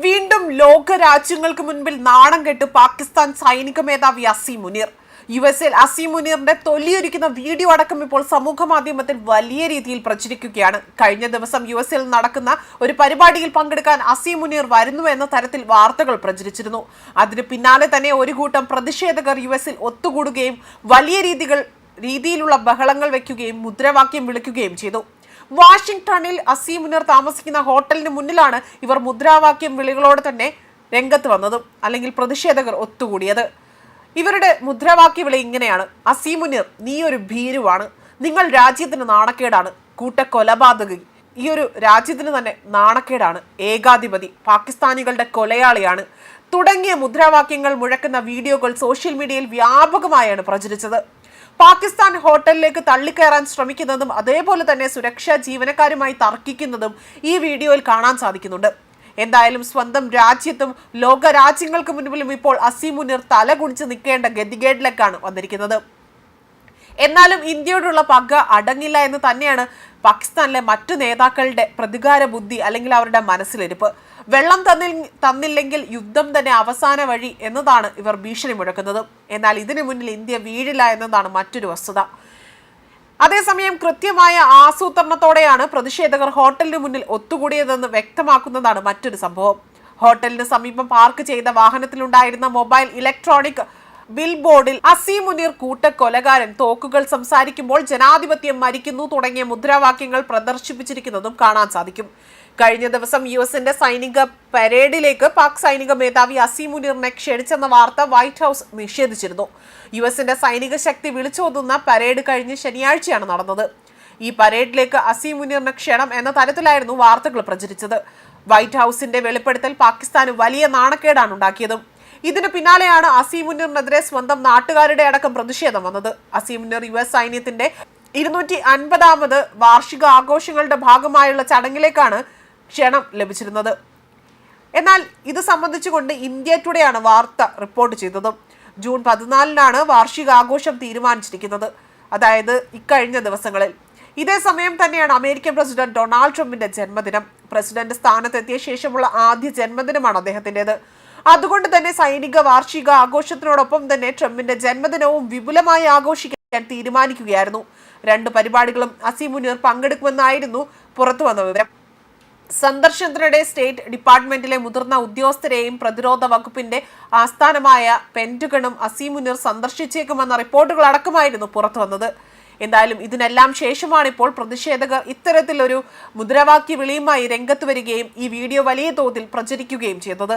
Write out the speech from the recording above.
വീണ്ടും ലോകരാജ്യങ്ങൾക്ക് മുൻപിൽ നാണം കെട്ട് പാകിസ്ഥാൻ സൈനിക മേധാവി അസീം മുനീർ. യു എസിൽ അസീം മുനീറിന്റെ തൊല്ലിയൊരുക്കുന്ന വീഡിയോ അടക്കം ഇപ്പോൾ സമൂഹ മാധ്യമത്തിൽ വലിയ രീതിയിൽ പ്രചരിക്കുകയാണ്. കഴിഞ്ഞ ദിവസം യു എസിൽ നടക്കുന്ന ഒരു പരിപാടിയിൽ പങ്കെടുക്കാൻ അസീം മുനീർ വരുന്നു എന്ന തരത്തിൽ വാർത്തകൾ പ്രചരിച്ചിരുന്നു. അതിന് പിന്നാലെ തന്നെ ഒരു കൂട്ടം പ്രതിഷേധകർ യു എസിൽ ഒത്തുകൂടുകയും വലിയ രീതികൾ രീതിയിലുള്ള ബഹളങ്ങൾ വയ്ക്കുകയും മുദ്രാവാക്യം വിളിക്കുകയും ചെയ്തു. വാഷിംഗ്ടണിൽ അസീം മുനീർ താമസിക്കുന്ന ഹോട്ടലിന് മുന്നിലാണ് ഇവർ മുദ്രാവാക്യം വിളികളോടെ തന്നെ രംഗത്ത് വന്നതും അല്ലെങ്കിൽ പ്രതിഷേധകർ ഒത്തുകൂടിയത്. ഇവരുടെ മുദ്രാവാക്യ വിളി ഇങ്ങനെയാണ്. അസീം മുനീർ നീ ഒരു ഭീരുവാണ്. നിങ്ങൾ രാജ്യത്തിന് നാണക്കേടാണ്. കൂട്ട ഈ ഒരു രാജ്യത്തിന് തന്നെ നാണക്കേടാണ്. ഏകാധിപതി. പാകിസ്ഥാനികളുടെ കൊലയാളിയാണ്. തുടങ്ങിയ മുദ്രാവാക്യങ്ങൾ മുഴക്കുന്ന വീഡിയോകൾ സോഷ്യൽ മീഡിയയിൽ വ്യാപകമായാണ് പ്രചരിച്ചത്. പാകിസ്ഥാൻ ഹോട്ടലിലേക്ക് തള്ളിക്കയറാൻ ശ്രമിക്കുന്നതും അതേപോലെ തന്നെ സുരക്ഷാ ജീവനക്കാരുമായി തർക്കിക്കുന്നതും ഈ വീഡിയോയിൽ കാണാൻ സാധിക്കുന്നുണ്ട്. എന്തായാലും സ്വന്തം രാജ്യത്തും ലോക രാജ്യങ്ങൾക്ക് മുൻപിലും ഇപ്പോൾ അസീമുനിർ മുനീർ തല കുണിച്ച് നിൽക്കേണ്ട ഗതികേടിലേക്കാണ് വന്നിരിക്കുന്നത്. എന്നാലും ഇന്ത്യയോടുള്ള പക അടങ്ങില്ല എന്ന് തന്നെയാണ് പാകിസ്ഥാനിലെ മറ്റു നേതാക്കളുടെ പ്രതികാര ബുദ്ധി അല്ലെങ്കിൽ അവരുടെ മനസ്സിലിരിപ്പ്. വെള്ളം തന്നിൽ തന്നില്ലെങ്കിൽ യുദ്ധം തന്നെ അവസാന വഴി എന്നതാണ് ഇവർ ഭീഷണി മുഴക്കുന്നത്. എന്നാൽ ഇതിനു മുന്നിൽ ഇന്ത്യ വീഴില്ല എന്നതാണ് മറ്റൊരു വസ്തുത. അതേസമയം കൃത്യമായ ആസൂത്രണത്തോടെയാണ് പ്രതിഷേധകർ ഹോട്ടലിന് മുന്നിൽ ഒത്തുകൂടിയതെന്ന് വ്യക്തമാക്കുന്നതാണ് മറ്റൊരു സംഭവം. ഹോട്ടലിന് സമീപം പാർക്ക് ചെയ്ത വാഹനത്തിലുണ്ടായിരുന്ന മൊബൈൽ ഇലക്ട്രോണിക് ബിൽ ബോർഡിൽ അസീം മുനീർ കൂട്ടക്കൊലകാരൻ തോക്കുകൾ സംസാരിക്കുമ്പോൾ ജനാധിപത്യം മരിക്കുന്നു തുടങ്ങിയ മുദ്രാവാക്യങ്ങൾ പ്രദർശിപ്പിച്ചിരിക്കുന്നതും കാണാൻ സാധിക്കും. കഴിഞ്ഞ ദിവസം യു എസിന്റെ സൈനിക പരേഡിലേക്ക് പാക് സൈനിക മേധാവി അസീം മുനീറിനെ ക്ഷണിച്ചെന്ന വാർത്ത വൈറ്റ് ഹൗസ് നിഷേധിച്ചിരുന്നു. യു എസിന്റെ സൈനിക ശക്തി വിളിച്ചോതുന്ന പരേഡ് കഴിഞ്ഞ ശനിയാഴ്ചയാണ് നടന്നത്. ഈ പരേഡിലേക്ക് അസീം മുനീറിന് ക്ഷണം എന്ന തരത്തിലായിരുന്നു വാർത്തകൾ പ്രചരിച്ചത്. വൈറ്റ് ഹൗസിന്റെ വെളിപ്പെടുത്തൽ പാകിസ്ഥാന് വലിയ നാണക്കേടാണ് ഉണ്ടാക്കിയതും. ഇതിന് പിന്നാലെയാണ് അസീം മുനീറിനെതിരെ സ്വന്തം നാട്ടുകാരുടെ അടക്കം പ്രതിഷേധം വന്നത്. അസീം മുനീർ യു എസ് സൈന്യത്തിന്റെ ഇരുന്നൂറ്റി അൻപതാമത് വാർഷിക ആഘോഷങ്ങളുടെ ഭാഗമായുള്ള ചടങ്ങിലേക്കാണ് ക്ഷണം ലഭിച്ചിരുന്നത്. എന്നാൽ ഇത് സംബന്ധിച്ചുകൊണ്ട് ഇന്ത്യ ടുഡേയാണ് വാർത്ത റിപ്പോർട്ട് ചെയ്തത്. ജൂൺ പതിനാലിനാണ് വാർഷികാഘോഷം തീരുമാനിച്ചിരിക്കുന്നത്. അതായത് ഇക്കഴിഞ്ഞ ദിവസങ്ങളിൽ. ഇതേ സമയം തന്നെയാണ് അമേരിക്കൻ പ്രസിഡന്റ് ഡൊണാൾഡ് ട്രംപിന്റെ ജന്മദിനം. പ്രസിഡന്റ് സ്ഥാനത്തെത്തിയ ശേഷമുള്ള ആദ്യ ജന്മദിനമാണ് അദ്ദേഹത്തിന്റെത് അതുകൊണ്ട് തന്നെ സൈനിക വാർഷിക ആഘോഷത്തിനോടൊപ്പം തന്നെ ട്രംപിന്റെ ജന്മദിനവും വിപുലമായി ആഘോഷിക്കാൻ തീരുമാനിക്കുകയായിരുന്നു. രണ്ട് പരിപാടികളും അസീം മുനീർ പങ്കെടുക്കുമെന്നായിരുന്നു പുറത്തു വന്ന വിവരം. സന്ദർശനത്തിനിടെ സ്റ്റേറ്റ് ഡിപ്പാർട്ട്മെന്റിലെ മുതിർന്ന ഉദ്യോഗസ്ഥരെയും പ്രതിരോധ വകുപ്പിന്റെ ആസ്ഥാനമായ പെന്റുഗണും അസി മുനീർ സന്ദർശിച്ചേക്കുമെന്ന റിപ്പോർട്ടുകൾ അടക്കമായിരുന്നു പുറത്തു വന്നത് എന്തായാലും ഇതിനെല്ലാം ശേഷമാണ് ഇപ്പോൾ പ്രതിഷേധകർ ഇത്തരത്തിലൊരു മുദ്രാവാക്യ വിളിയുമായി രംഗത്ത് വരികയും ഈ വീഡിയോ വലിയ തോതിൽ പ്രചരിക്കുകയും ചെയ്തത്.